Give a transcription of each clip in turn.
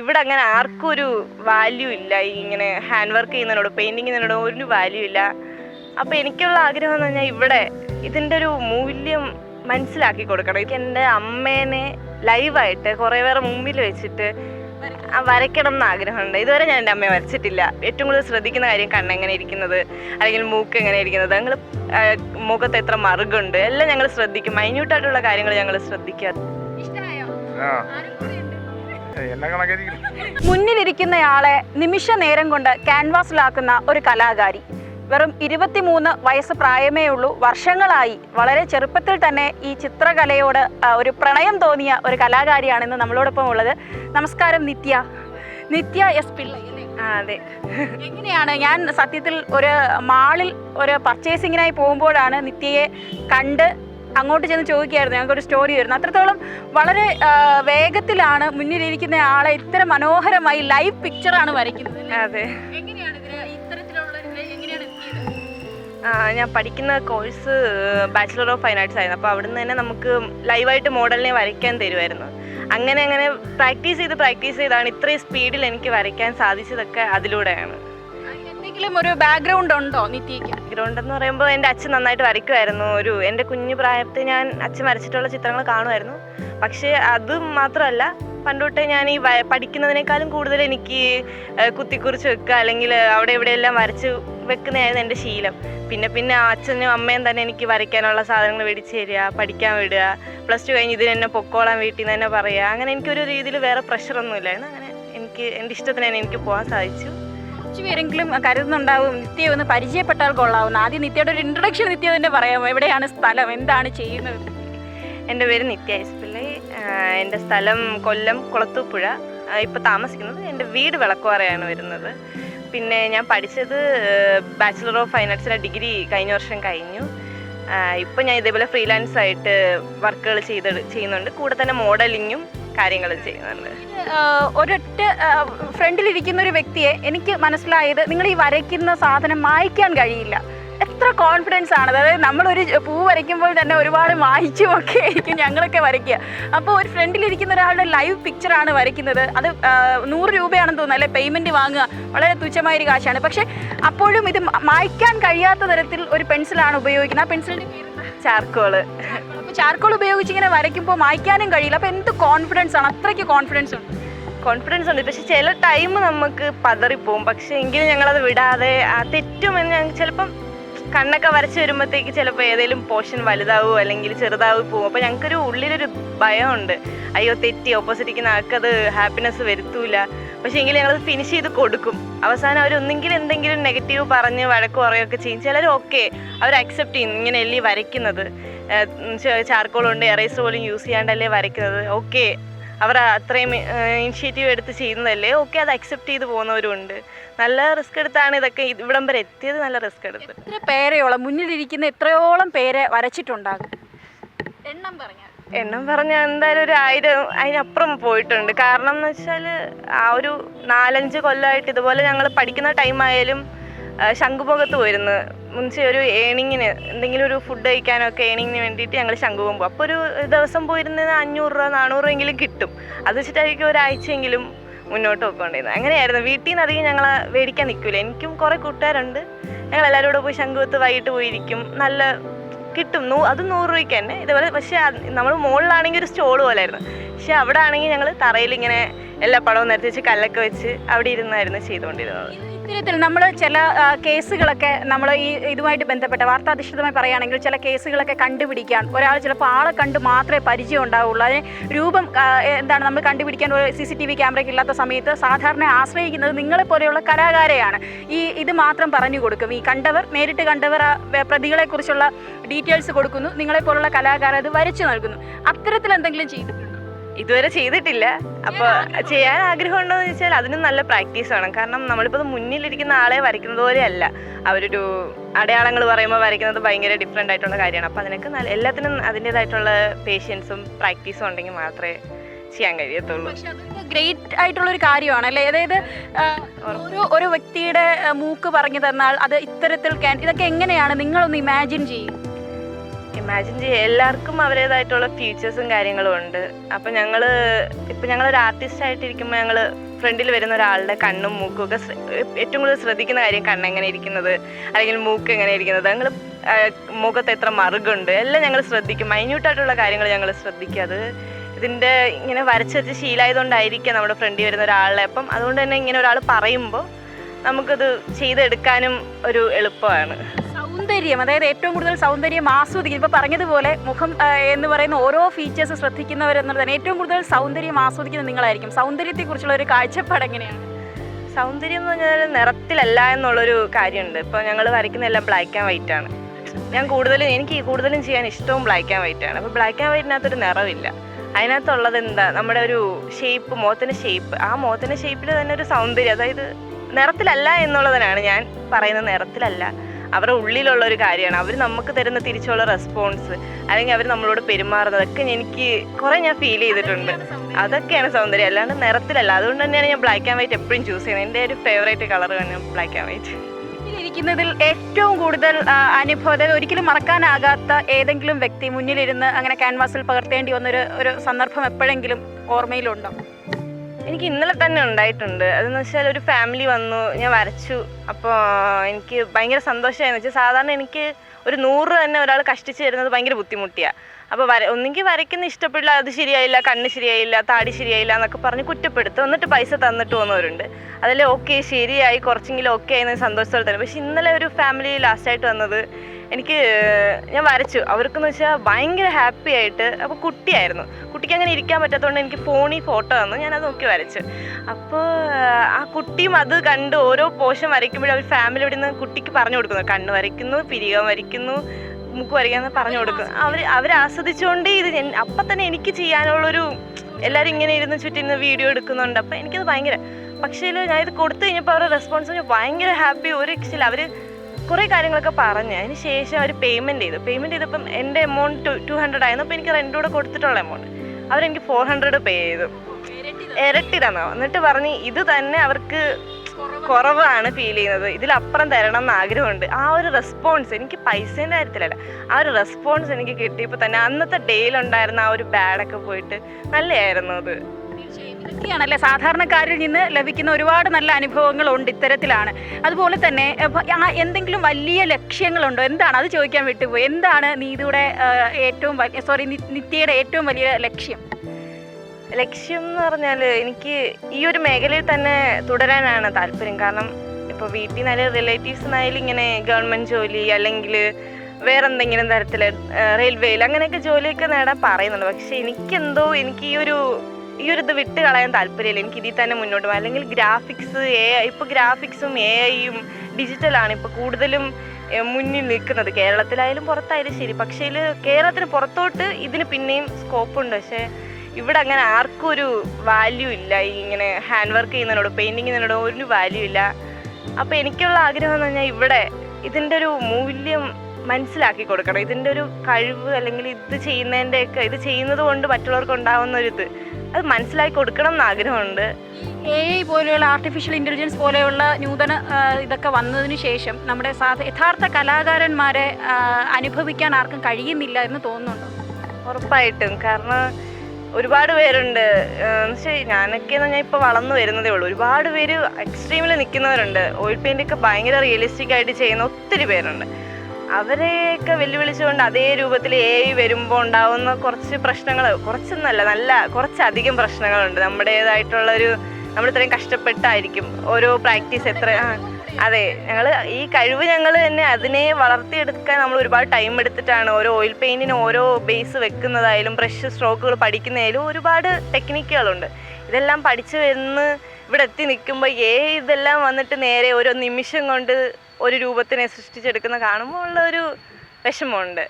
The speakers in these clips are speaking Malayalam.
ഇവിടെ അങ്ങനെ ആർക്കും ഒരു വാല്യൂ ഇല്ല. ഈ ഇങ്ങനെ ഹാൻഡ് വർക്ക് ചെയ്യുന്നതിനോട് പെയിന്റിങ് ചെയ്യുന്നതിനോട് ഒരു വാല്യൂ ഇല്ല. അപ്പോൾ എനിക്കുള്ള ആഗ്രഹം എന്ന് പറഞ്ഞാൽ ഇവിടെ ഇതിന്റെ ഒരു മൂല്യം മനസ്സിലാക്കി കൊടുക്കണം. എനിക്ക് എന്റെ അമ്മേനെ ലൈവായിട്ട് കുറേ പേരെ മുമ്പിൽ വെച്ചിട്ട് വരയ്ക്കണം എന്ന് ആഗ്രഹമുണ്ട്. ഇതുവരെ ഞാൻ എന്റെ അമ്മയെ വരച്ചിട്ടില്ല. ഏറ്റവും കൂടുതൽ ശ്രദ്ധിക്കുന്ന കാര്യം കണ്ണെങ്ങനെ ഇരിക്കുന്നത് അല്ലെങ്കിൽ മൂക്ക് എങ്ങനെ ഇരിക്കുന്നത് ഞങ്ങൾ മുഖത്ത് എത്ര മറുകുണ്ട് എല്ലാം ഞങ്ങൾ ശ്രദ്ധിക്കും. മൈന്യൂട്ടായിട്ടുള്ള കാര്യങ്ങൾ ഞങ്ങൾ ശ്രദ്ധിക്കുക കണക്കായിരിക്കും മുന്നിലിരിക്കുന്നയാളെ നിമിഷ നേരം കൊണ്ട് ക്യാൻവാസിലാക്കുന്ന ഒരു കലാകാരി. വെറും ഇരുപത്തിമൂന്ന് വയസ്സ് പ്രായമേ ഉള്ളൂ. വർഷങ്ങളായി വളരെ ചെറുപ്പത്തിൽ തന്നെ ഈ ചിത്രകലയോട് ഒരു പ്രണയം തോന്നിയ ഒരു കലാകാരിയാണ് ഇന്ന് നമ്മളോടൊപ്പം ഉള്ളത്. നമസ്കാരം നിത്യ. നിത്യ എസ് പിള്ള അതെ. എങ്ങനെയാണ്? ഞാൻ സത്യത്തിൽ ഒരു മാളിൽ ഒരു പർച്ചേസിങ്ങിനായി പോകുമ്പോഴാണ് നിത്യയെ കണ്ട് അങ്ങോട്ട് ചെന്ന് ചോദിക്കുകയായിരുന്നു. ഞങ്ങൾക്കൊരു സ്റ്റോറി വരുന്നു. അത്രത്തോളം വളരെ വേഗത്തിലാണ് മുന്നിലിരിക്കുന്ന ആളെ ഇത്ര മനോഹരമായി ലൈവ് പിക്ചറാണ് വരയ്ക്കുന്നത് അതെ. ഞാൻ പഠിക്കുന്ന course bachelor of fine arts ആയിരുന്നു. അപ്പോൾ അവിടുന്ന് തന്നെ നമുക്ക് ലൈവായിട്ട് മോഡലിനെ വരയ്ക്കാൻ തരുമായിരുന്നു അങ്ങനെ അങ്ങനെ പ്രാക്ടീസ് ചെയ്ത് പ്രാക്ടീസ് ചെയ്താണ് ഇത്രയും സ്പീഡിൽ എനിക്ക് വരയ്ക്കാൻ സാധിച്ചതൊക്കെ അതിലൂടെയാണ്. എന്തെങ്കിലും ഒരു ബാക്ക്ഗ്രൗണ്ട് ഉണ്ടോ നിത്യയ്ക്ക്? ബാക്ക്ഗ്രൗണ്ട് എന്ന് പറയുമ്പോൾ എന്റെ അച്ഛൻ നന്നായിട്ട് വരയ്ക്കുമായിരുന്നു. ഒരു എന്റെ കുഞ്ഞു പ്രായത്തിൽ ഞാൻ അച്ഛൻ വരച്ചിട്ടുള്ള ചിത്രങ്ങൾ കാണുമായിരുന്നു. പക്ഷേ അത് മാത്രമല്ല പണ്ടോട്ടേ ഞാൻ ഈ പഠിക്കുന്നതിനേക്കാളും കൂടുതൽ എനിക്ക് കുത്തിക്കുറിച്ച് വെക്കുക അല്ലെങ്കിൽ അവിടെ ഇവിടെയെല്ലാം വരച്ച് വെക്കുന്നതായിരുന്നു എന്റെ ശീലം. പിന്നെ പിന്നെ അച്ഛനും അമ്മയും തന്നെ എനിക്ക് വരയ്ക്കാനുള്ള സാധനങ്ങൾ മേടിച്ച് തരിക പഠിക്കാൻ വിടുക പ്ലസ് ടു കഴിഞ്ഞ് ഇതിന് എന്നെ പൊക്കോളാൻ വീട്ടിൽ നിന്ന് തന്നെ പറയുക. അങ്ങനെ എനിക്കൊരു രീതിയിൽ വേറെ പ്രഷറൊന്നുമില്ലായിരുന്നു അങ്ങനെ എനിക്ക് എന്റെ ഇഷ്ടത്തിന് തന്നെ എനിക്ക് പോകാൻ സാധിച്ചു. കുറച്ച് പേരെങ്കിലും കരുതുന്നുണ്ടാവും. നിത്യ ഒന്ന് പരിചയപ്പെട്ടാൽ കൊള്ളാവുന്ന ആദ്യം നിത്യയുടെ ഒരു ഇൻട്രൊഡക്ഷൻ നിത്യ തന്നെ പറയാമോ? എവിടെയാണ് സ്ഥലം? എന്താണ് ചെയ്യുന്നത്? എന്റെ പേര് നിത്യ എസ് പിള്ളை എന്റെ സ്ഥലം കൊല്ലം കുളത്തൂപ്പുഴ. ഇപ്പോൾ താമസിക്കുന്നത് എന്റെ വീട് വിളക്കുവാറയാണ് വരുന്നത്. പിന്നെ ഞാൻ പഠിച്ചത് ബാച്ചിലർ ഓഫ് ഫൈൻ ആർട്സിലെ ഡിഗ്രി കഴിഞ്ഞ വർഷം കഴിഞ്ഞു. ഇപ്പം ഞാൻ ഇതേപോലെ ഫ്രീലാൻസ് ആയിട്ട് വർക്കുകൾ ചെയ്ത് ചെയ്യുന്നുണ്ട്. കൂടെ തന്നെ മോഡലിങ്ങും കാര്യങ്ങളും ചെയ്യുന്നുണ്ട്. ഒരൊറ്റ ഫ്രണ്ടിലിരിക്കുന്ന ഒരു വ്യക്തിയെ എനിക്ക് മനസ്സിലായത് നിങ്ങൾ ഈ വരയ്ക്കുന്ന സാധനം വായിക്കാൻ കഴിയില്ല. എത്ര കോൺഫിഡൻസ് ആണ്. അതായത് നമ്മളൊരു പൂ വരയ്ക്കുമ്പോൾ തന്നെ ഒരുപാട് വായിച്ചു ഒക്കെ ആയിരിക്കും ഞങ്ങളൊക്കെ വരയ്ക്കുക. അപ്പോൾ ഒരു ഫ്രണ്ടിലിരിക്കുന്ന ഒരാളുടെ ലൈവ് പിക്ചറാണ് വരയ്ക്കുന്നത്. അത് നൂറ് രൂപയാണെന്ന് തോന്നുന്നു. അല്ലെ പേയ്മെന്റ് വാങ്ങുക. വളരെ തുച്ഛമായൊരു കാശാണ്. പക്ഷേ അപ്പോഴും ഇത് മായ്ക്കാൻ കഴിയാത്ത തരത്തിൽ ഒരു പെൻസിലാണ് ഉപയോഗിക്കുന്നത്. ആ പെൻസിലിന്റെ ചാർക്കോൾ. അപ്പോൾ ചാർക്കോൾ ഉപയോഗിച്ച് ഇങ്ങനെ വരയ്ക്കുമ്പോൾ മായ്ക്കാനും കഴിയില്ല. അപ്പോൾ എന്ത് കോൺഫിഡൻസ് ആണ്? അത്രയ്ക്ക് കോൺഫിഡൻസ് ഉണ്ട്. കോൺഫിഡൻസ് ഉണ്ട്. പക്ഷെ ചില ടൈം നമുക്ക് പതറിപ്പോവും. പക്ഷെ എങ്കിലും ഞങ്ങൾ ഞങ്ങളത് വിടാതെ ആ തെറ്റുമെന്ന് ഞങ്ങൾ ചിലപ്പം കണ്ണൊക്കെ വരച്ച് വരുമ്പോഴത്തേക്ക് ചിലപ്പോൾ ഏതെങ്കിലും പോർഷൻ വലുതാവോ അല്ലെങ്കിൽ ചെറുതാവോ പോവും. അപ്പോൾ ഞങ്ങൾക്കൊരു ഉള്ളിലൊരു ഭയമുണ്ട്. അയ്യോ തെറ്റി. ഓപ്പോസിറ്റ് ഇരിക്കുന്ന ആൾക്കത് ഹാപ്പിനെസ് വരുത്തൂല. പക്ഷെ എങ്കിലും ഞങ്ങളത് ഫിനിഷ് ചെയ്ത് കൊടുക്കും. അവസാനം അവർ ഒന്നെങ്കിലും എന്തെങ്കിലും നെഗറ്റീവ് പറഞ്ഞ് വഴക്ക് പറയുകയൊക്കെ ചെയ്യും. ചിലർ ഓക്കെ അവർ അക്സെപ്റ്റ് ചെയ്യും ഇങ്ങനെ അല്ലേ വരയ്ക്കുന്നത്. ചാർക്കോൾ കൊണ്ട് എറേസർ പോലും യൂസ് ചെയ്യാണ്ടല്ലേ വരയ്ക്കുന്നത്. ഓക്കെ അവർ അത്രയും ഇനിഷ്യേറ്റീവ് എടുത്ത് ചെയ്യുന്നതല്ലേ? ഓക്കെ അത് അക്സെപ്റ്റ് ചെയ്ത് പോകുന്നവരുണ്ട്. നല്ല റിസ്ക് എടുത്താണ് ഇതൊക്കെ. ഇവിടം വരെ എത്തിയത് നല്ല റിസ്ക് എടുത്ത്. എത്ര പേരെയോളം മുന്നിലിരിക്കുന്ന എത്രയോളം പേരെ വരച്ചിട്ടുണ്ടാകും? എണ്ണം പറഞ്ഞാൽ എണ്ണം പറഞ്ഞാൽ എന്തായാലും ഒരു ആയിരം അതിനപ്പുറം പോയിട്ടുണ്ട്. കാരണം എന്ന് വെച്ചാൽ ആ ഒരു നാലഞ്ച് കൊല്ലമായിട്ട് ഇതുപോലെ ഞങ്ങൾ പഠിക്കുന്ന ടൈം ആയാലും ശംഖുമുഖത്ത് പോയിരുന്നു. മുൻസി ഒരു ഏണിങ്ങിന് എന്തെങ്കിലും ഒരു ഫുഡ് കഴിക്കാനൊക്കെ ഏണിങ്ങിന് വേണ്ടിയിട്ട് ഞങ്ങൾ ശംഖുമുഖം പോകും അപ്പോൾ ഒരു ദിവസം പോയിരുന്നത് അഞ്ഞൂറ് രൂപ നാനൂറ് രൂപയെങ്കിലും കിട്ടും. അത് വെച്ചിട്ടായിരിക്കും ഒരാഴ്ചയെങ്കിലും മുന്നോട്ട് പോയിക്കൊണ്ടിരുന്നത്. അങ്ങനെയായിരുന്നു. വീട്ടിൽ നിന്ന് അധികം ഞങ്ങൾ മേടിക്കാൻ നിൽക്കില്ല എനിക്കും കുറേ കൂട്ടുകാരുണ്ട്. ഞങ്ങൾ എല്ലാവരും കൂടെ പോയി ശംഖുമുഖത്ത് വൈകിട്ട് പോയിരിക്കും. നല്ല കിട്ടും. നൂ അത് നൂറ് രൂപയ്ക്ക് തന്നെ. ഇതുപോലെ പക്ഷേ നമ്മൾ മുകളിലാണെങ്കിൽ ഒരു സ്റ്റോൾ പോലെ ആയിരുന്നു പക്ഷെ അവിടെ ആണെങ്കിൽ ഞങ്ങൾ തറയിൽ ഇങ്ങനെ എല്ലാ പടവും നിരത്തി വെച്ച് കല്ലൊക്കെ വെച്ച് അവിടെ ഇരുന്നായിരുന്നു ചെയ്തുകൊണ്ടിരുന്നത്. ഇത്തരത്തിൽ നമ്മൾ ചില കേസുകളൊക്കെ നമ്മൾ ഈ ഇതുമായിട്ട് ബന്ധപ്പെട്ട വാർത്താധിഷ്ഠിതമായി പറയുകയാണെങ്കിൽ ചില കേസുകളൊക്കെ കണ്ടുപിടിക്കാൻ ഒരാൾ ചിലപ്പോൾ ആളെ കണ്ട് മാത്രമേ പരിചയം ഉണ്ടാവുള്ളൂ. അതിന് രൂപം എന്താണ് നമ്മൾ കണ്ടുപിടിക്കാൻ ഒരു സി സി ടി വി ക്യാമറയ്ക്ക് ഇല്ലാത്ത സമയത്ത് സാധാരണ ആശ്രയിക്കുന്നത് നിങ്ങളെ പോലെയുള്ള കലാകാരെയാണ്. ഈ ഇത് മാത്രം പറഞ്ഞു കൊടുക്കും. ഈ കണ്ടവർ നേരിട്ട് കണ്ടവർ പ്രതികളെക്കുറിച്ചുള്ള ഡീറ്റെയിൽസ് കൊടുക്കുന്നു. നിങ്ങളെ പോലുള്ള കലാകാരൻ അത് വരച്ചു നൽകുന്നു. അത്തരത്തിൽ എന്തെങ്കിലും ചെയ്തിട്ടുണ്ടോ? ഇതുവരെ ചെയ്തിട്ടില്ല. അപ്പോൾ ചെയ്യാൻ ആഗ്രഹമുണ്ടോ എന്ന് ചോദിച്ചാൽ അതിനും നല്ല പ്രാക്ടീസ് വേണം. കാരണം നമ്മളിപ്പോൾ മുന്നിലിരിക്കുന്ന ആളെ വരയ്ക്കുന്നത് പോലെയല്ല. അവരൊരു അടയാളങ്ങൾ പറയുമ്പോൾ വരയ്ക്കുന്നത് ഭയങ്കര ഡിഫറെന്റ് ആയിട്ടുള്ള കാര്യമാണ്. അപ്പോൾ അതിനൊക്കെ നല്ല എല്ലാത്തിനും അതിന്റേതായിട്ടുള്ള പേഷ്യൻസും പ്രാക്ടീസും ഉണ്ടെങ്കിൽ മാത്രമേ ചെയ്യാൻ കഴിയത്തുള്ളൂ. ഗ്രേറ്റ് ആയിട്ടുള്ള ഒരു കാര്യമാണ് അല്ലേ? അതായത് ഓരോ ഒരു വ്യക്തിയുടെ മൂക്ക് പറഞ്ഞു തന്നാൽ അത് ഇത്തരത്തിൽ ഇതൊക്കെ എങ്ങനെയാണ്? നിങ്ങളൊന്ന് ഇമാജിൻ ചെയ്യും. ഇമാജിൻ ചെയ്യുക എല്ലാവർക്കും അവരുടേതായിട്ടുള്ള ഫീച്ചേഴ്സും കാര്യങ്ങളും ഉണ്ട്. അപ്പം ഞങ്ങൾ ഇപ്പം ഞങ്ങളൊരു ആർട്ടിസ്റ്റ് ആയിട്ടിരിക്കുമ്പോൾ ഞങ്ങൾ ഫ്രണ്ടിൽ വരുന്ന ഒരാളുടെ കണ്ണും മൂക്കും ഒക്കെ ഏറ്റവും കൂടുതൽ ശ്രദ്ധിക്കുന്ന കാര്യം കണ്ണ് എങ്ങനെ ഇരിക്കുന്നത്? അല്ലെങ്കിൽ മൂക്ക് എങ്ങനെ ഇരിക്കുന്നത്? ഞങ്ങൾ മുഖത്ത് എത്ര മറുകുണ്ട്? എല്ലാം ഞങ്ങൾ ശ്രദ്ധിക്കും. മൈന്യൂട്ടായിട്ടുള്ള കാര്യങ്ങൾ ഞങ്ങൾ ശ്രദ്ധിക്കും. അത് ഇതിന്റെ ഇങ്ങനെ വരച്ച് വെച്ച് ശീലമായതുകൊണ്ടായിരിക്കാം നമ്മുടെ ഫ്രണ്ടിൽ വരുന്ന ഒരാളെ അപ്പം. അതുകൊണ്ട് തന്നെ ഇങ്ങനെ ഒരാൾ പറയുമ്പോൾ നമുക്കത് ചെയ്തെടുക്കാനും ഒരു എളുപ്പമാണ്. സൗന്ദര്യം അതായത് ഏറ്റവും കൂടുതൽ സൗന്ദര്യം ആസ്വദിക്കുന്നത് ഇപ്പോൾ പറഞ്ഞതുപോലെ മുഖം എന്ന് പറയുന്ന ഓരോ ഫീച്ചേഴ്സ് ശ്രദ്ധിക്കുന്നവരെന്നുള്ളത് തന്നെ ഏറ്റവും കൂടുതൽ സൗന്ദര്യം ആസ്വദിക്കുന്നത് നിങ്ങളായിരിക്കും. സൗന്ദര്യത്തെക്കുറിച്ചുള്ള ഒരു കാഴ്ചപ്പാട് എങ്ങനെയാണ്? സൗന്ദര്യം എന്ന് പറഞ്ഞാൽ നിറത്തിലല്ല എന്നുള്ളൊരു കാര്യമുണ്ട്. ഇപ്പോൾ ഞങ്ങൾ വരയ്ക്കുന്ന എല്ലാം ബ്ലാക്ക് ആൻഡ് വൈറ്റ് ആണ്. ഞാൻ കൂടുതലും എനിക്ക് കൂടുതലും ചെയ്യാൻ ഇഷ്ടവും ബ്ലാക്ക് ആൻഡ് വൈറ്റ് ആണ്. അപ്പോൾ ബ്ലാക്ക് ആൻഡ് വൈറ്റിനകത്തൊരു നിറമില്ല അതിനകത്തുള്ളത് എന്താ? നമ്മുടെ ഒരു ഷേപ്പ് മുഖത്തിന്റെ ഷേപ്പ് ആ മുഖത്തിന്റെ ഷേപ്പിൽ തന്നെ ഒരു സൗന്ദര്യം. അതായത് നിറത്തിലല്ല എന്നുള്ളതിനാണ് ഞാൻ പറയുന്നത് നിറത്തിലല്ല. അവരുടെ ഉള്ളിലുള്ള ഒരു കാര്യമാണ്. അവർ നമുക്ക് തരുന്ന തിരിച്ചുള്ള റെസ്പോൺസ് അല്ലെങ്കിൽ അവർ നമ്മളോട് പെരുമാറുന്നതൊക്കെ എനിക്ക് കുറേ ഞാൻ ഫീൽ ചെയ്തിട്ടുണ്ട്. അതൊക്കെയാണ് സൗന്ദര്യം. അല്ലാണ്ട് നിറത്തിലല്ല. അതുകൊണ്ട് തന്നെയാണ് ഞാൻ ബ്ലാക്ക് ആൻഡ് വൈറ്റ് എപ്പോഴും ചൂസ് ചെയ്യുന്നത്. എന്റെ ഒരു ഫേവറേറ്റ് തന്നെ ബ്ലാക്ക് ആൻഡ് വൈറ്റ് ഇരിക്കുന്നതിൽ ഏറ്റവും കൂടുതൽ അനുഭവം ഒരിക്കലും മറക്കാനാകാത്ത ഏതെങ്കിലും വ്യക്തി മുന്നിലിരുന്ന് അങ്ങനെ ക്യാൻവാസിൽ പകർത്തേണ്ടി വന്നൊരു ഒരു സന്ദർഭം എപ്പോഴെങ്കിലും ഓർമ്മയിലുണ്ടോ? എനിക്ക് ഇന്നലെ തന്നെ ഉണ്ടായിട്ടുണ്ട്. അതെന്ന് വെച്ചാൽ ഒരു ഫാമിലി വന്നു ഞാൻ വരച്ചു. അപ്പോൾ എനിക്ക് ഭയങ്കര സന്തോഷമായെന്ന് വെച്ചാൽ സാധാരണ എനിക്ക് ഒരു നൂറ് തന്നെ ഒരാൾ കഷ്ടിച്ച് തരുന്നത് ഭയങ്കര ബുദ്ധിമുട്ടിയാണ് അപ്പോൾ വര ഒന്നെങ്കിൽ വരയ്ക്കുന്ന ഇഷ്ടപ്പെടില്ല അത് ശരിയായില്ല കണ്ണ് ശരിയായില്ല താടി ശരിയായില്ല എന്നൊക്കെ പറഞ്ഞ് കുറ്റപ്പെടുത്തും. എന്നിട്ട് പൈസ തന്നിട്ട് പോകുന്നവരുണ്ട് അതല്ലേ ഓക്കെ ശരിയായി കുറച്ചെങ്കിലും ഓക്കെ ആയിരുന്നു സന്തോഷത്തോടെ തന്നെ. പക്ഷെ ഇന്നലെ ഒരു ഫാമിലി ലാസ്റ്റായിട്ട് വന്നത് എനിക്ക് ഞാൻ വരച്ചു. അവർക്കെന്ന് വെച്ചാൽ ഭയങ്കര ഹാപ്പി ആയിട്ട് അപ്പോൾ കുട്ടിയായിരുന്നു. കുട്ടിക്ക് അങ്ങനെ ഇരിക്കാൻ പറ്റാത്തതുകൊണ്ട് എനിക്ക് ഫോണിൽ ഫോട്ടോ തന്നു. ഞാനത് നോക്കി വരച്ചു. അപ്പോൾ ആ കുട്ടിയും അത് കണ്ട് ഓരോ പോഷൻ വരയ്ക്കുമ്പോഴും അവർ ഫാമിലി ഇവിടെ നിന്ന് കുട്ടിക്ക് പറഞ്ഞു കൊടുക്കുന്നു. കണ്ണ് വരയ്ക്കുന്നു പിരികം വരയ്ക്കുന്നു മൂക്ക് വരയ്ക്കാന്ന് പറഞ്ഞു കൊടുക്കും അവർ അവർ ആസ്വദിച്ചുകൊണ്ട് ഇത് അപ്പം തന്നെ എനിക്ക് ചെയ്യാനുള്ളൊരു എല്ലാവരും ഇങ്ങനെ ഇരുന്ന് ചുറ്റിന്ന് വീഡിയോ എടുക്കുന്നുണ്ട്. അപ്പം എനിക്കത് ഭയങ്കര പക്ഷേ ഞാൻ ഇത് കൊടുത്തു കഴിഞ്ഞപ്പോൾ അവരുടെ റെസ്പോൺസ് ഭയങ്കര ഹാപ്പി. ഒരു രക്ഷയില്ല അവർ കുറേ കാര്യങ്ങളൊക്കെ പറഞ്ഞ്. അതിന് ശേഷം അവർ പേയ്മെന്റ് ചെയ്തു. പേയ്മെന്റ് ചെയ്തപ്പം എന്റെ എമൗണ്ട് ടു ടു ഹൺഡ്രഡ് ആയിരുന്നു. അപ്പോൾ എനിക്ക് റെന്റ് കൂടെ കൊടുത്തിട്ടുള്ള എമൗണ്ട് അവരെനിക്ക് ഫോർ ഹൺഡ്രഡ് പേ ചെയ്തു. ഇരട്ടി തന്നോ എന്നിട്ട് പറഞ്ഞ് ഇത് തന്നെ അവർക്ക് കുറവാണ് ഫീൽ ചെയ്യുന്നത്. ഇതിലപ്പുറം തരണം എന്ന് ആഗ്രഹമുണ്ട്. ആ ഒരു റെസ്പോൺസ് എനിക്ക് പൈസേന്റെ കാര്യത്തിലല്ല. ആ ഒരു റെസ്പോൺസ് എനിക്ക് കിട്ടിയപ്പോൾ തന്നെ അന്നത്തെ ഡേയിലുണ്ടായിരുന്ന ആ ഒരു ബാഡൊക്കെ പോയിട്ട് നല്ലതായിരുന്നു അത്. ഇതൊക്കെയാണല്ലേ സാധാരണക്കാരിൽ നിന്ന് ലഭിക്കുന്ന ഒരുപാട് നല്ല അനുഭവങ്ങളുണ്ട് ഇത്തരത്തിലാണ്. അതുപോലെ തന്നെ എന്തെങ്കിലും വലിയ ലക്ഷ്യങ്ങളുണ്ടോ? എന്താണ്? അത് ചോദിക്കാൻ വിട്ടുപോയി. എന്താണ് നീതിയുടെ ഏറ്റവും സോറി നിത്യയുടെ ഏറ്റവും വലിയ ലക്ഷ്യം? ലക്ഷ്യം എന്ന് പറഞ്ഞാൽ എനിക്ക് ഈ ഒരു മേഖലയിൽ തന്നെ തുടരാനാണ് താല്പര്യം. കാരണം ഇപ്പോൾ വീട്ടിൽ നല്ല റിലേറ്റീവ്സ് നിന്നായാലും ഇങ്ങനെ ഗവൺമെന്റ് ജോലി അല്ലെങ്കിൽ വേറെ എന്തെങ്കിലും തരത്തിൽ റെയിൽവേയിൽ അങ്ങനെയൊക്കെ ജോലിയൊക്കെ നേടാൻ പറയുന്നുണ്ട്. പക്ഷെ എനിക്കെന്തോ എനിക്ക് ഈ ഒരു ഈ ഒരു ഇത് വിട്ട് കളയാൻ താല്പര്യമില്ല. എനിക്ക് ഇതിൽ തന്നെ മുന്നോട്ട് പോകാം അല്ലെങ്കിൽ ഗ്രാഫിക്സ് എ ഇപ്പോൾ ഗ്രാഫിക്സും എ ഐയും ഡിജിറ്റലാണ് ഇപ്പോൾ കൂടുതലും മുന്നിൽ നിൽക്കുന്നത്. കേരളത്തിലായാലും പുറത്തായാലും ശരി. പക്ഷേ കേരളത്തിന് പുറത്തോട്ട് ഇതിന് പിന്നെയും സ്കോപ്പുണ്ട്. പക്ഷേ ഇവിടെ അങ്ങനെ ആർക്കും ഒരു വാല്യൂ ഇല്ല. ഈ ഇങ്ങനെ ഹാൻഡ് വർക്ക് ചെയ്യുന്നതിനോട് പെയിന്റിങ് ചെയ്യുന്നതിനോട് ഒരു വാല്യൂ ഇല്ല. അപ്പോൾ എനിക്കുള്ള ആഗ്രഹം എന്ന് പറഞ്ഞാൽ ഇവിടെ ഇതിന്റെ ഒരു മൂല്യം മനസ്സിലാക്കി കൊടുക്കണം. ഇതിന്റെ ഒരു കഴിവ് അല്ലെങ്കിൽ ഇത് ചെയ്യുന്നതിന്റെയൊക്കെ ഇത് ചെയ്യുന്നത് കൊണ്ട് മറ്റുള്ളവർക്ക് ഉണ്ടാകുന്ന ഒരു ഇത്. അത് മനസ്സിലാക്കി കൊടുക്കണം എന്ന് ആഗ്രഹമുണ്ട്. എ ഐ പോലെയുള്ള ആർട്ടിഫിഷ്യൽ ഇന്റലിജൻസ് പോലെയുള്ള നൂതന ഇതൊക്കെ വന്നതിന് ശേഷം നമ്മുടെ സാധ യഥാർത്ഥ കലാകാരന്മാരെ അനുഭവിക്കാൻ ആർക്കും കഴിയുന്നില്ല എന്ന് തോന്നുന്നുണ്ടോ? ഉറപ്പായിട്ടും. കാരണം ഒരുപാട് പേരുണ്ട്. ഞാനൊക്കെ എന്ന് പറഞ്ഞാൽ ഇപ്പോൾ വളർന്നു വരുന്നതേ ഉള്ളൂ. ഒരുപാട് പേര് എക്സ്ട്രീമിൽ നിൽക്കുന്നവരുണ്ട്. ഓയിൽ പെയിന്റ് ഒക്കെ ഭയങ്കര റിയലിസ്റ്റിക് ആയിട്ട് ചെയ്യുന്ന ഒത്തിരി പേരുണ്ട്. അവരെയൊക്കെ വെല്ലുവിളിച്ചുകൊണ്ട് അതേ രൂപത്തിൽ എ ഐ വരുമ്പോൾ ഉണ്ടാവുന്ന കുറച്ച് പ്രശ്നങ്ങൾ കുറച്ചൊന്നല്ല നല്ല കുറച്ചധികം പ്രശ്നങ്ങളുണ്ട്. നമ്മുടേതായിട്ടുള്ളൊരു നമ്മൾ ഇത്രയും കഷ്ടപ്പെട്ടായിരിക്കും. ഓരോ പ്രാക്ടീസ് എത്ര അതെ ഞങ്ങൾ ഈ കഴിവ് ഞങ്ങൾ തന്നെ അതിനെ വളർത്തിയെടുക്കാൻ നമ്മൾ ഒരുപാട് ടൈം എടുത്തിട്ടാണ് ഓരോ ഓയിൽ പെയിന്റിന് ഓരോ ബേസ് വെക്കുന്നതായാലും ബ്രഷ് സ്ട്രോക്കുകൾ പഠിക്കുന്നതായാലും ഒരുപാട് ടെക്നിക്കുകളുണ്ട് ഇതെല്ലാം പഠിച്ചു വരുന്ന ഇവിടെ എത്തി നിൽക്കുമ്പോൾ ഏ ഇതെല്ലാം വന്നിട്ട് നേരെ ഓരോ നിമിഷം കൊണ്ട് ഒരു രൂപത്തിനെ സൃഷ്ടിച്ചെടുക്കുന്ന കാണുമ്പോൾ ഉള്ള ഒരു വിഷമമുണ്ട്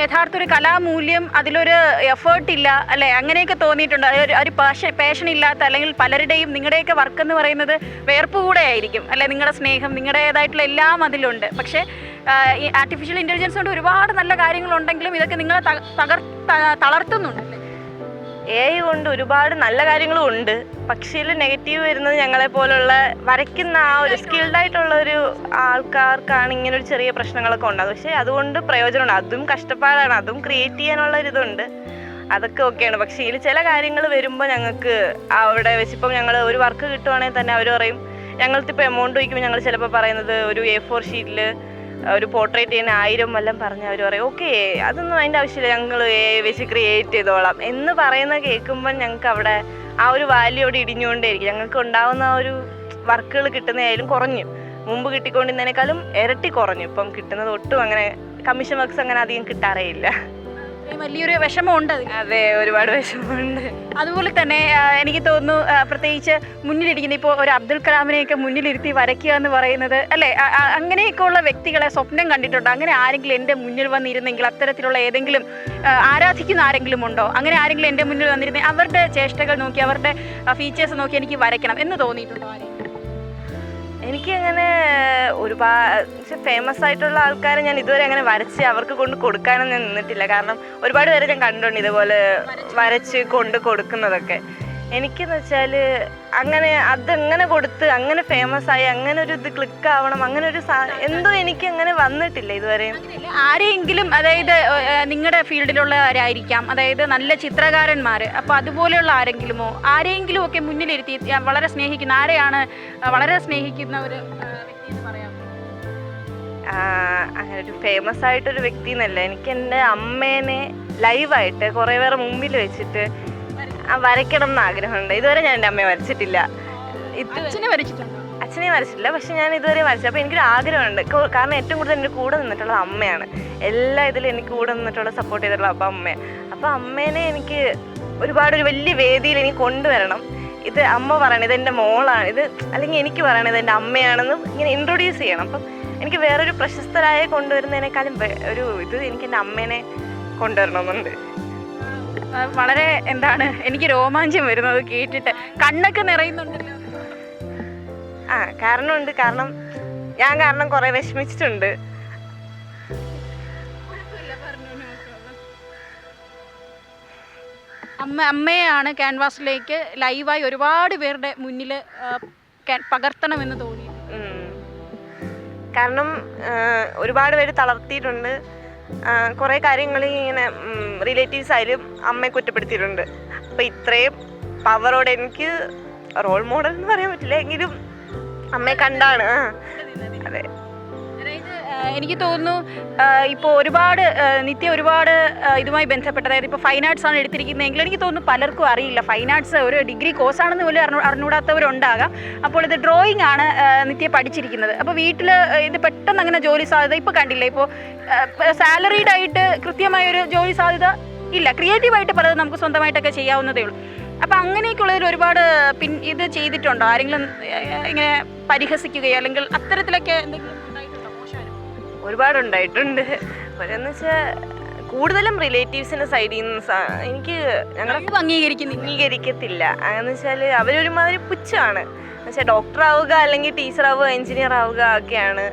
യഥാർത്ഥ ഒരു കലാമൂല്യം അതിലൊരു എഫേർട്ട് ഇല്ല അല്ലെ? അങ്ങനെയൊക്കെ തോന്നിയിട്ടുണ്ട്. ഒരു ഒരു പാഷൻ പാഷൻ ഇല്ലാത്ത അല്ലെങ്കിൽ പലരുടെയും നിങ്ങളുടെയൊക്കെ വർക്ക് എന്ന് പറയുന്നത് വേർപ്പ് കൂടെ ആയിരിക്കും അല്ലെ? നിങ്ങളുടെ സ്നേഹം നിങ്ങളുടേതായിട്ടുള്ള എല്ലാം അതിലുണ്ട്. പക്ഷേ ഈ ആർട്ടിഫിഷ്യൽ ഇന്റലിജൻസ് കൊണ്ട് ഒരുപാട് നല്ല കാര്യങ്ങളുണ്ടെങ്കിലും ഇതൊക്കെ നിങ്ങളെ തകർ തളർത്തുന്നുണ്ടല്ലേ? എ ഐ കൊണ്ട് ഒരുപാട് നല്ല കാര്യങ്ങളും ഉണ്ട്. പക്ഷേ നെഗറ്റീവ് വരുന്നത് ഞങ്ങളെ പോലുള്ള വരയ്ക്കുന്ന ആ ഒരു സ്കിൽഡ് ആയിട്ടുള്ള ഒരു ആൾക്കാർക്കാണ് ഇങ്ങനെ ഒരു ചെറിയ പ്രശ്നങ്ങളൊക്കെ ഉണ്ടാകും പക്ഷേ അതുകൊണ്ട് പ്രയോജനമുണ്ട്. അതും കഷ്ടപ്പാടാണ്. അതും ക്രിയേറ്റ് ചെയ്യാനുള്ള ഒരിതുണ്ട് അതൊക്കെ ഓക്കെയാണ് പക്ഷേ ഇതിൽ ചില കാര്യങ്ങൾ വരുമ്പോൾ ഞങ്ങൾക്ക് അവിടെ വെച്ചിപ്പം ഞങ്ങൾ ഒരു വർക്ക് കിട്ടുവാണെങ്കിൽ തന്നെ അവർ പറയും ഞങ്ങൾക്ക് ഇപ്പോൾ എമൗണ്ട് വയ്ക്കുമ്പോൾ ഞങ്ങൾ ചിലപ്പോൾ പറയുന്നത് ഒരു എ ഫോർ ഷീറ്റിൽ ഒരു പോർട്രേറ്റ് ചെയ്യുന്ന ആയിരം വല്ലം പറഞ്ഞ് അവർ പറയും ഓക്കെ അതൊന്നും അതിന്റെ ആവശ്യമില്ല. ഞങ്ങൾ വെച്ച് ക്രിയേറ്റ് ചെയ്തോളാം. എന്ന് പറയുന്ന കേൾക്കുമ്പോൾ ഞങ്ങൾക്ക് അവിടെ ആ ഒരു വാല്യൂ അവിടെ ഇടിഞ്ഞുകൊണ്ടേയിരിക്കും. ഞങ്ങൾക്ക് ഉണ്ടാവുന്ന ആ ഒരു വർക്കുകൾ കിട്ടുന്നതായാലും കുറഞ്ഞു. മുമ്പ് കിട്ടിക്കൊണ്ടിരുന്നതിനേക്കാളും ഇരട്ടി കുറഞ്ഞു. ഇപ്പം കിട്ടുന്നത് ഒട്ടും അങ്ങനെ കമ്മീഷൻ വർക്ക്സ് അങ്ങനെ അധികം കിട്ടാറേ ഇല്ല. വലിയൊരു വിഷമമുണ്ട്. അതെ ഒരുപാട് വിഷമമുണ്ട്. അതുപോലെ തന്നെ എനിക്ക് തോന്നുന്നു പ്രത്യേകിച്ച് മുന്നിലിരിക്കുന്ന ഇപ്പോൾ ഒരു അബ്ദുൽ കലാമിനെയൊക്കെ മുന്നിലിരുത്തി വരയ്ക്കുക എന്ന് പറയുന്നത് അല്ലേ? അങ്ങനെയൊക്കെ ഉള്ള വ്യക്തികളെ സ്വപ്നം കണ്ടിട്ടുണ്ടോ? അങ്ങനെ ആരെങ്കിലും എന്റെ മുന്നിൽ വന്നിരുന്നെങ്കിൽ അത്തരത്തിലുള്ള ഏതെങ്കിലും ആരാധിക്കുന്ന ആരെങ്കിലും ഉണ്ടോ? അങ്ങനെ ആരെങ്കിലും എന്റെ മുന്നിൽ വന്നിരുന്നെങ്കിൽ അവരുടെ ചേഷ്ടകൾ നോക്കി അവരുടെ ഫീച്ചേഴ്സ് നോക്കി എനിക്ക് വരയ്ക്കണം എന്ന് തോന്നിയിട്ടുണ്ടോ? എനിക്ക് അങ്ങനെ ഒരുപാട് ഫേമസ് ആയിട്ടുള്ള ആൾക്കാരെ ഞാൻ ഇതുവരെ അങ്ങനെ വരച്ച് അവർക്ക് കൊണ്ട് കൊടുക്കാനൊന്നും നിന്നിട്ടില്ല. കാരണം ഒരുപാട് പേരെ ഞാൻ കണ്ടിട്ടുണ്ട് ഇതുപോലെ വരച്ച് കൊണ്ട് കൊടുക്കുന്നതൊക്കെ. എനിക്കെന്ന് വെച്ചാൽ അങ്ങനെ അതെങ്ങനെ കൊടുത്ത് അങ്ങനെ ഫേമസ് ആയി അങ്ങനെ ഒരു ഇത് ക്ലിക്ക് ആവണം അങ്ങനെ ഒരു എന്തോ എനിക്ക് അങ്ങനെ വന്നിട്ടില്ല ഇതുവരെ. ആരെങ്കിലും ആരെയെങ്കിലും അതായത് നിങ്ങളുടെ ഫീൽഡിലുള്ളവരായിരിക്കാം. അതായത് നല്ല ചിത്രകാരന്മാർ അപ്പോൾ അതുപോലെയുള്ള ആരെങ്കിലുമോ? ആരെങ്കിലും ഒക്കെ മുന്നിലിരുത്തി വളരെ സ്നേഹിക്കുന്ന ആരെയാണ് വളരെ സ്നേഹിക്കുന്ന ഒരു വ്യക്തി എന്ന് പറയാം അങ്ങനെ ഒരു ഫേമസ് ആയിട്ടൊരു വ്യക്തി എന്നല്ല. എനിക്ക് എന്റെ അമ്മേനെ ലൈവായിട്ട് കുറേ പേരെ മുമ്പിൽ വെച്ചിട്ട് വരയ്ക്കണം എന്ന് ആഗ്രഹമുണ്ട്. ഇതുവരെ ഞാൻ എന്റെ അമ്മയെ വരച്ചിട്ടില്ല. ഇത് അച്ഛനെ വരച്ചിട്ടുണ്ട്? അച്ഛനെ വരച്ചിട്ടില്ല പക്ഷെ ഞാൻ ഇതുവരെ വരച്ചു അപ്പോൾ എനിക്കൊരു ആഗ്രഹമുണ്ട്. കാരണം ഏറ്റവും കൂടുതൽ എന്റെ കൂടെ നിന്നിട്ടുള്ള അമ്മയാണ്. എല്ലാ ഇതിലും എനിക്ക് കൂടെ നിന്നിട്ടുള്ള സപ്പോർട്ട് ചെയ്തിട്ടുള്ള അപ്പം അമ്മയാണ്. അപ്പോൾ അമ്മേനെ എനിക്ക് ഒരുപാട് ഒരു വലിയ വേദിയിൽ എനിക്ക് കൊണ്ടുവരണം. ഇത് അമ്മ പറയണത് ഇത് എന്റെ മോളാണ്. ഇത് അല്ലെങ്കിൽ എനിക്ക് പറയണത് എന്റെ അമ്മയാണെന്ന് ഇങ്ങനെ ഇൻട്രൊഡ്യൂസ് ചെയ്യണം. അപ്പം എനിക്ക് വേറൊരു പ്രശസ്തരായ കൊണ്ടുവരുന്നതിനേക്കാളും ഒരു ഇത് എനിക്ക് എന്റെ അമ്മേനെ കൊണ്ടുവരണമെന്നുണ്ട്. വളരെ എന്താണ് എനിക്ക് രോമാഞ്ചം വരുന്നത് കേട്ടിട്ട്. കണ്ണൊക്കെ നിറയുന്നുണ്ടല്ലോ. ആ കാരണമുണ്ട്. കാരണം ഞാൻ കാരണം കുറെ വിഷമിച്ചിട്ടുണ്ട്. അമ്മ അമ്മയാണ് ക്യാൻവാസിലേക്ക് ലൈവായി ഒരുപാട് പേരുടെ മുന്നിൽ പകർത്തണമെന്ന് തോന്നി കാരണം ഒരുപാട് പേര് തളർത്തിയിട്ടുണ്ട്. കുറേ കാര്യങ്ങൾ ഇങ്ങനെ റിലേറ്റീവ്സ് ആയാലും അമ്മയെ കുറ്റപ്പെടുത്തിയിട്ടുണ്ട്. അപ്പം ഇത്രയും പവറോടെ എനിക്ക് റോൾ മോഡൽ എന്ന് പറയാൻ പറ്റില്ല. എങ്കിലും അമ്മയെ കണ്ടാണ്. അതെ. എനിക്ക് തോന്നുന്നു ഇപ്പോൾ ഒരുപാട് നിത്യ ഒരുപാട് ഇതുമായി ബന്ധപ്പെട്ട അതായത് ഇപ്പോൾ ഫൈൻ ആർട്സ് ആണ് എടുത്തിരിക്കുന്നതെങ്കിൽ എനിക്ക് തോന്നുന്നു പലർക്കും അറിയില്ല. ഫൈൻ ആർട്സ് ഒരു ഡിഗ്രി കോഴ്സാണെന്ന് പോലും അറിഞ്ഞു അറിഞ്ഞൂടാത്തവരുണ്ടാകാം അപ്പോൾ ഇത് ഡ്രോയിങ് ആണ് നിത്യ പഠിച്ചിരിക്കുന്നത്. അപ്പോൾ വീട്ടിൽ ഇത് പെട്ടെന്ന് അങ്ങനെ ജോലി സാധ്യത ഇപ്പോൾ കണ്ടില്ല? ഇപ്പോൾ സാലറീഡ് ആയിട്ട് ഒരു ജോലി സാധ്യത ഇല്ല. ക്രിയേറ്റീവായിട്ട് പലതും നമുക്ക് സ്വന്തമായിട്ടൊക്കെ ചെയ്യാവുന്നതേ ഉള്ളൂ. അപ്പം അങ്ങനെയൊക്കെയുള്ളതിൽ ഒരുപാട് പിൻ ഇത് ചെയ്തിട്ടുണ്ടോ? ആരെങ്കിലും ഇങ്ങനെ പരിഹസിക്കുകയോ അല്ലെങ്കിൽ അത്തരത്തിലൊക്കെ എന്തെങ്കിലും ഒരുപാടുണ്ടായിട്ടുണ്ട്. ഒരെന്ന് വെച്ചാൽ കൂടുതലും റിലേറ്റീവ്സിന്റെ സൈഡിൽ നിന്ന് എനിക്ക് ഞങ്ങളൊക്കെ അംഗീകരിക്കുന്നു അംഗീകരിക്കത്തില്ല. എന്ന് വെച്ചാൽ അവരൊരുമാതിരി പുച്ഛമാണ് എന്നുവെച്ചാൽ ഡോക്ടർ ആവുക അല്ലെങ്കിൽ ടീച്ചർ ആവുക എഞ്ചിനീയർ ആവുക ഒക്കെയാണ്.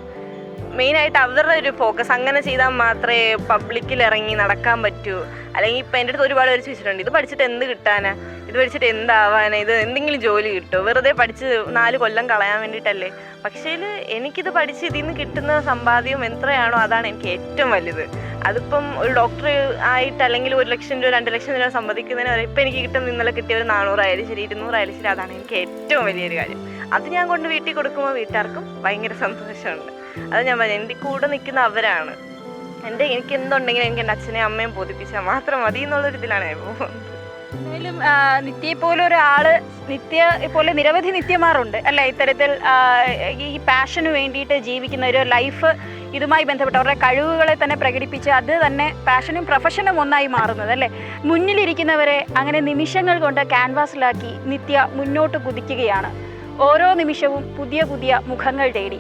മെയിനായിട്ട് അവരുടെ ഒരു ഫോക്കസ് അങ്ങനെ ചെയ്താൽ മാത്രമേ പബ്ലിക്കിൽ ഇറങ്ങി നടക്കാൻ പറ്റൂ. അല്ലെങ്കിൽ ഇപ്പം എന്റെ അടുത്ത് ഒരുപാട് പേര് ചോദിച്ചിട്ടുണ്ട് ഇത് പഠിച്ചിട്ട് എന്ത് കിട്ടാനാ? ഇത് പഠിച്ചിട്ട് എന്താവാനാ? ഇത് എന്തെങ്കിലും ജോലി കിട്ടുമോ? വെറുതെ പഠിച്ച് നാല് കൊല്ലം കളയാൻ വേണ്ടിയിട്ടല്ലേ? പക്ഷേ എനിക്കിത് പഠിച്ച് ഇതിൽ നിന്ന് കിട്ടുന്ന സമ്പാദ്യം എത്രയാണോ അതാണ് എനിക്ക് ഏറ്റവും വലുത്. അതിപ്പം ഒരു ഡോക്ടർ ആയിട്ട് അല്ലെങ്കിൽ ഒരു ലക്ഷം രൂപ രണ്ട് ലക്ഷം രൂപ സമ്പാദിക്കുന്നതിന് വരെ ഇപ്പം എനിക്ക് കിട്ടുന്ന ഇന്നലെ കിട്ടിയ ഒരു നാനൂറായാലും ശരി ഇരുന്നൂറായാലും ശരി അതാണ് എനിക്ക് ഏറ്റവും വലിയൊരു കാര്യം. അത് ഞാൻ കൊണ്ട് വീട്ടിൽ കൊടുക്കുമ്പോൾ വീട്ടുകാർക്കും ഭയങ്കര സന്തോഷമുണ്ട്. അത് ഞാൻ പറഞ്ഞു എന്റെ കൂടെ നിൽക്കുന്ന അവരാണ്. എന്റെ എനിക്ക് എന്തുണ്ടെങ്കിലും എനിക്ക് എന്റെ അച്ഛനെയും അമ്മയും ബോധിപ്പിച്ചാൽ മാത്രം മതി എന്നുള്ളൊരു ഇതിലാണ് ഞാൻ എന്തായാലും നിത്യയെ പോലെ ഒരാൾ നിത്യ പോലെ നിരവധി നിത്യമാറുണ്ട് അല്ലെ? ഇത്തരത്തിൽ ഈ പാഷന് വേണ്ടിയിട്ട് ജീവിക്കുന്ന ഒരു ലൈഫ് ഇതുമായി ബന്ധപ്പെട്ട് അവരുടെ കഴിവുകളെ തന്നെ പ്രകടിപ്പിച്ച് അത് തന്നെ പാഷനും പ്രൊഫഷനും ഒന്നായി മാറുന്നത് അല്ലേ? മുന്നിലിരിക്കുന്നവരെ അങ്ങനെ നിമിഷങ്ങൾ കൊണ്ട് ക്യാൻവാസിലാക്കി നിത്യ മുന്നോട്ട് കുതിക്കുകയാണ്. ഓരോ നിമിഷവും പുതിയ പുതിയ മുഖങ്ങൾ തേടി.